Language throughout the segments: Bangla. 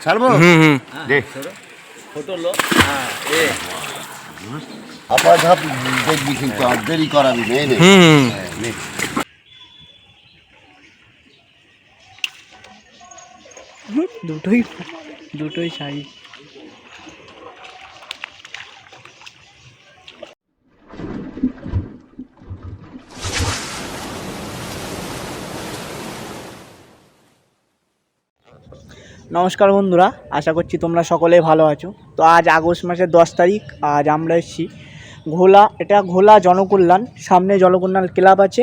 ছাড়বো? হুম হুম। দে। ছোট লোক হ্যাঁ এ আপার ধাপ দেখবি কিন্তু আর দেরি করাবি না নে। হুম হুম। হ্যাঁ, নে। দুটোই দুটোই সাইজ। নমস্কার বন্ধুরা, আশা করছি তোমরা সকলেই ভালো আছো। তো আজ আগস্ট মাসের দশ তারিখ, আজ আমরা এসেছি ঘোলা, এটা ঘোলা জনকল্যাণ, সামনে জনকল্যাণ ক্লাব আছে।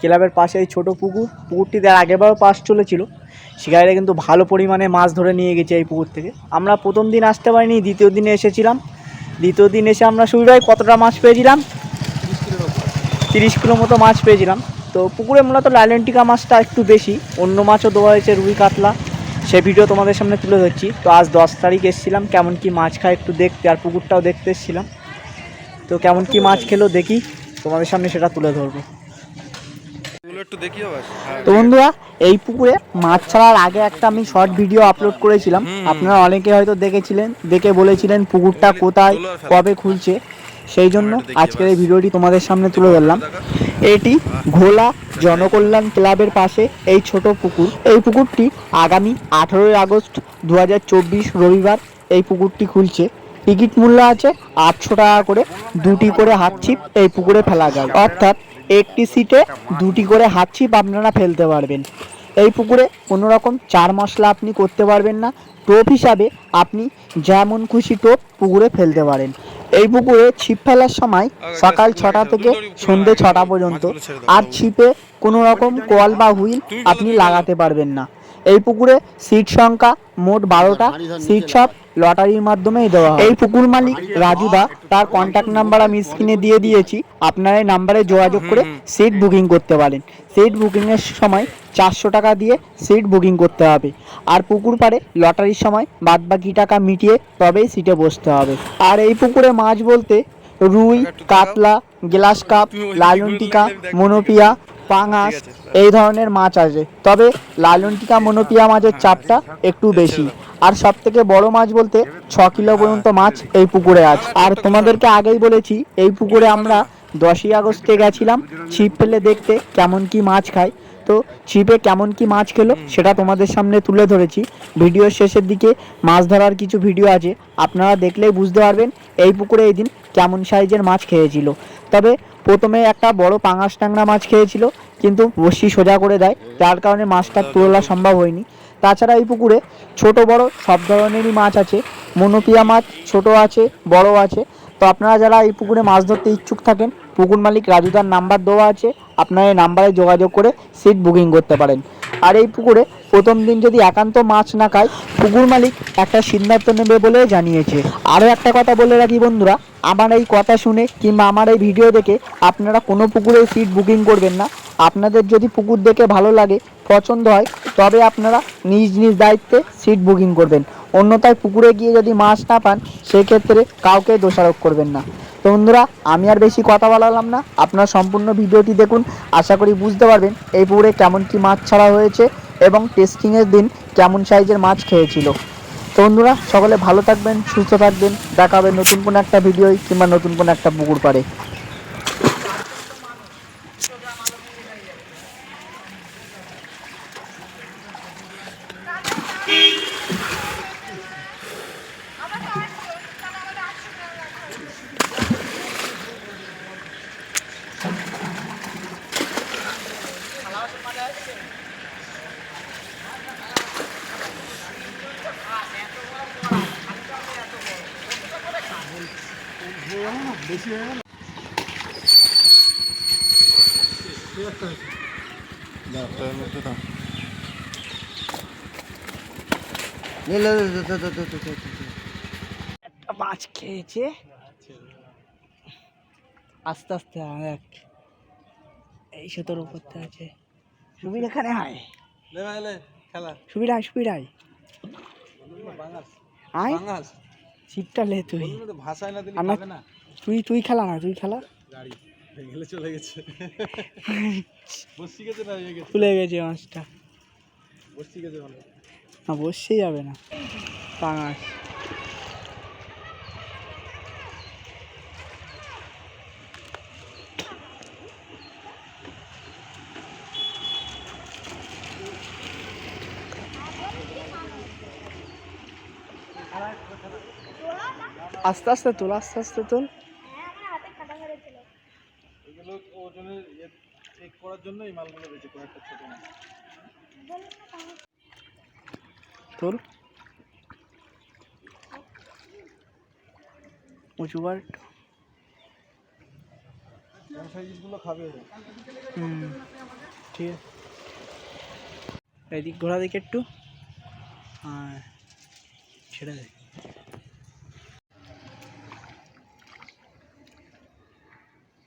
ক্লাবের পাশে এই ছোটো পুকুর পুকুরটিতে আগেবারও পাশ চলেছিল। শিকারীরা কিন্তু ভালো পরিমাণে মাছ ধরে নিয়ে গেছে এই পুকুর থেকে। আমরা প্রথম দিন আসতে পারিনি, দ্বিতীয় দিনে এসেছিলাম। দ্বিতীয় দিন এসে আমরা সুবিধায় কতটা মাছ পেয়েছিলাম? তিরিশ কিলো মতো মাছ পেয়েছিলাম। তো পুকুরে মূলত লাইলেন্টিকা মাছটা একটু বেশি, অন্য মাছও দেওয়া হয়েছে রুই কাতলা। সে ভিডিও তোমাদের সামনে তুলে ধরছি। তো আজ দশ তারিখ এসেছিলাম কেমন কি মাছ খায় একটু দেখতে আর পুকুরটাও দেখতে এসেছিলাম। তো কেমন কি মাছ খেলো দেখি তোমাদের সামনে সেটা তুলে ধরবো। তো বন্ধুরা এই পুকুরে মাছ ছাড়ার আগে একটা আমি শর্ট ভিডিও আপলোড করেছিলাম। আপনারা অনেকে হয়তো দেখেছিলেন দেখে বলেছিলেন পুকুরটা কোথায় কবে খুলছে। সেই জন্য আজকের এই ভিডিওটি তোমাদের সামনে তুলে ধরলাম। এটি ঘোলা জনকল্যাণ ক্লাবের পাশে এই ছোট পুকুর। এই পুকুরটি আগামী আঠেরোই আগস্ট দু হাজার চব্বিশ রবিবার এই পুকুরটি খুলছে। টিকিট মূল্য আছে আটশো টাকা করে। দুটি করে হাত ছিপ এই পুকুরে ফেলা যায়। অর্থাৎ একটি সিটে দুটি করে হাত ছিপ আপনারা ফেলতে পারবেন। এই পুকুরে কোনো রকম চার মশলা আপনি করতে পারবেন না। টোপ হিসাবে আপনি যেমন খুশি টোপ পুকুরে ফেলতে পারেন। এই পুকুরে ছিপ ফেলার সময় সকাল ছটা থেকে সন্ধে ছটা পর্যন্ত। আর ছিপে কোনো রকম কল বা হুইল আপনি লাগাতে পারবেন না। এই পুকুরে সিট সংখ্যা মোট বারোটা। সিট সব লটারির মাধ্যমেই দেওয়া হয়। এই পুকুর মালিক রাজুদা তার কন্ট্যাক্ট নাম্বার আমি স্ক্রিনে দিয়ে দিয়েছি। আপনারা এই নাম্বারে যোগাযোগ করে সিট বুকিং করতে পারেন। সিট বুকিংয়ের সময় চারশো টাকা দিয়ে সিট বুকিং করতে হবে। আর পুকুর পাড়ে লটারির সময় বাদ বাকি টাকা মিটিয়ে তবেই সিটে বসতে হবে। আর এই পুকুরে মাছ বলতে রুই, কাতলা গ্লাস কাপ লালনটিকা মনোপিয়া পাঙাশ এই ধরনের মাছ আছে তবে লালনটিকা মনোপিয়া মাছের চাপটা একটু বেশি। আর সব থেকে বড় মাছ বলতে ছ কিলো পর্যন্ত মাছ এই পুকুরে আছে। আর তোমাদেরকে আগেই বলেছি, এই পুকুরে আমরা দশই আগস্টে গেছিলাম। ছিপ ফেলে দেখতে কেমন কি মাছ খায়। তো ছিপে কেমন কি মাছ খেলো সেটা তোমাদের সামনে তুলে ধরেছি। ভিডিওর শেষের দিকে মাছ ধরার কিছু ভিডিও আছে আপনারা দেখলেই বুঝতে পারবেন এই পুকুরে এই দিন কেমন সাইজের মাছ খেয়েছিল। তবে প্রথমে একটা বড় পাঙাশ ট্যাংরা মাছ খেয়েছিল কিন্তু বসি সোজা করে দেয় যার কারণে মাছটা তোলা সম্ভব হয়নি। তাছাড়া এই পুকুরে ছোট বড় সব ধরনেরই মাছ আছে মনোপিয়া মাছ ছোট আছে বড় আছে। তো আপনারা যারা এই পুকুরে মাছ ধরতে ইচ্ছুক থাকেন পুকুর মালিক রাজুদার নাম্বার দেওয়া আছে আপনারা এই নাম্বারে যোগাযোগ করে সিট বুকিং করতে পারেন। আর এই পুকুরে প্রথম দিন যদি একান্ত মাছ না খায়, পুকুর মালিক একটা সিদ্ধান্ত নেবে বলে জানিয়েছে। আরও একটা কথা বলে রাখি বন্ধুরা, আমার এই কথা শুনে কিংবা আমার এই ভিডিও দেখে আপনারা কোনো পুকুরে সিট বুকিং করবেন না। আপনাদের যদি পুকুর দেখে ভালো লাগে, পছন্দ হয়, তবে আপনারা নিজ নিজ দায়িত্বে সিট বুকিং করবেন। অন্যথায় পুকুরে গিয়ে যদি মাছ না পান, সেক্ষেত্রে কাউকে দোষারোপ করবেন না। তো বন্ধুরা, আমি আর বেশি কথা বলালাম না। আপনার সম্পূর্ণ ভিডিওটি দেখুন। আশা করি বুঝতে পারবেন এই পুকুরে কেমন কি মাছ ছাড়া হয়েছে এবং টেস্টিংয়ের দিন কেমন সাইজের মাছ খেয়েছিল। তো বন্ধুরা, সকলে ভালো থাকবেন, সুস্থ থাকবেন। দেখা হবে নতুন কোনো একটা ভিডিও কিংবা নতুন কোনো একটা পুকুর পাড়ে। গেল বেশি একটা মাছ খেয়েছে। আস্তে আস্তে এক। এই সুতোর উপর আছে। সুবিধা এখানে হয় খেলা। সুবিধা আয় সুবির আয়। আয়। ছিপটা লে তুই। ভাষায় না দিলে খাবে না। তুই তুই খেলা না তুই খেলা। গাড়ি ভেঙে চলে গেছে। বসি গেছে না গেছে? তুলে গেছে মাছটা। বসি গেছে মানে না বসেই যাবে না। পাঙাশ আস্তে আস্তে তোল আস্তে আস্তে তোল। এগুলো ওজনের চেক করার জন্য এই মালগুলো কয়েকটা ছোট মাল। তোল। উঁচু সাইজগুলো খাবে? হুম ঠিক আছে। এদিক ঘোরা দিকে একটু। হ্যাঁ ছেড়ে দে হুম আস্তে কাটা এই সাইজগুলো ছিল তাও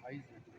ঠিক আছে বাহ খুব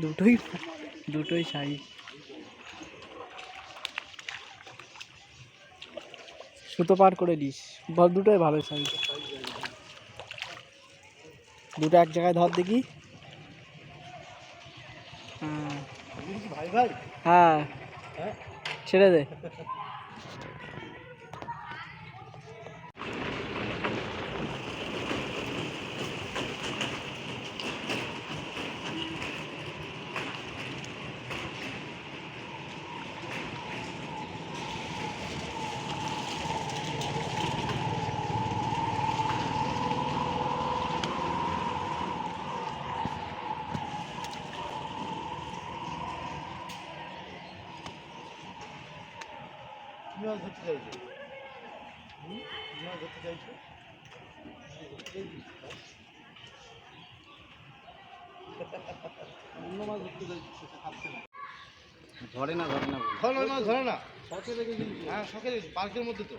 দুটোই দুটোই শাড়ি। সুতো পার করে দিস। বল দুটোই ভালো শাড়ি। দুটো এক জায়গায় ধর দেখি। হ্যাঁ। হ্যাঁ। ছেড়ে দে। মাছ ধরতে চাইছো? মাছ ধরতে চাইছো? অন্য মাছ ধরতে চাইছো খাচ্ছে না। ধরে না ধরে না ধরে না ধরে না। শখে হ্যাঁ। শখে পার্কের মধ্যে তো।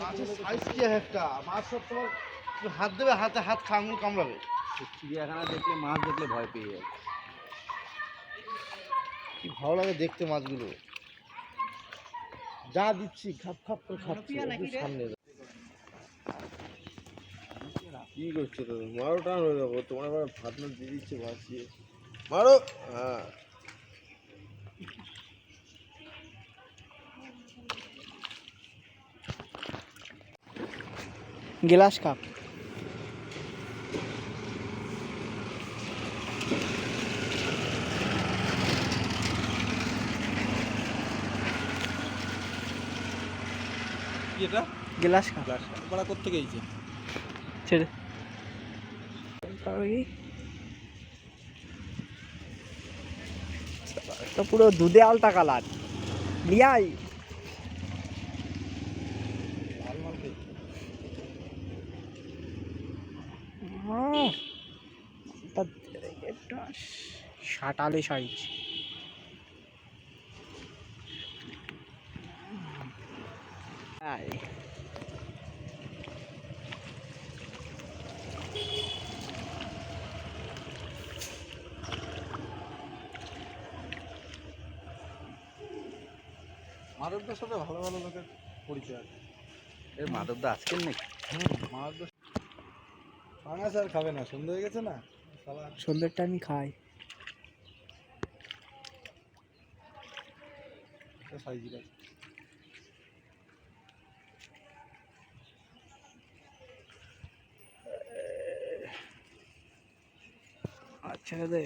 মাছের সাইজ কি একটা? মাছ সব তোমার হাত দেবে হাতে হাত খাঙ্গুল কামড়াবে। চিড়িয়াখানা দেখলে মাছ দেখলে ভয় পেয়ে যায়। কি ভালো লাগে দেখতে মাছগুলো। যা দিচ্ছি খাপ খাপ করে খাচ্ছি সামনে। কি করছ তো মারো টান হয়ে যাব। তোমার আবার ভাত না দিয়ে দিচ্ছে ভাসিয়ে। মারো! হ্যাঁ। গ্লাস কাপ কি এটা গ্লাস কাপ পাড়া করতে গেছে ছেড়ে। তো পুরো দুধে আলতা কালার। লিয়াই। সাটালে সাইজ। মাদকদের সাথে ভালো ভালো লোকের পরিচয় আছে। এর মাদকদা আজকের নাকি হুম মাদকদের ভাঙা স্যার খাবে না সন্ধ্যা হয়ে গেছে না? শালা সন্ধ্যেরটা আমি খাই সাইজ আছে। আচ্ছা দে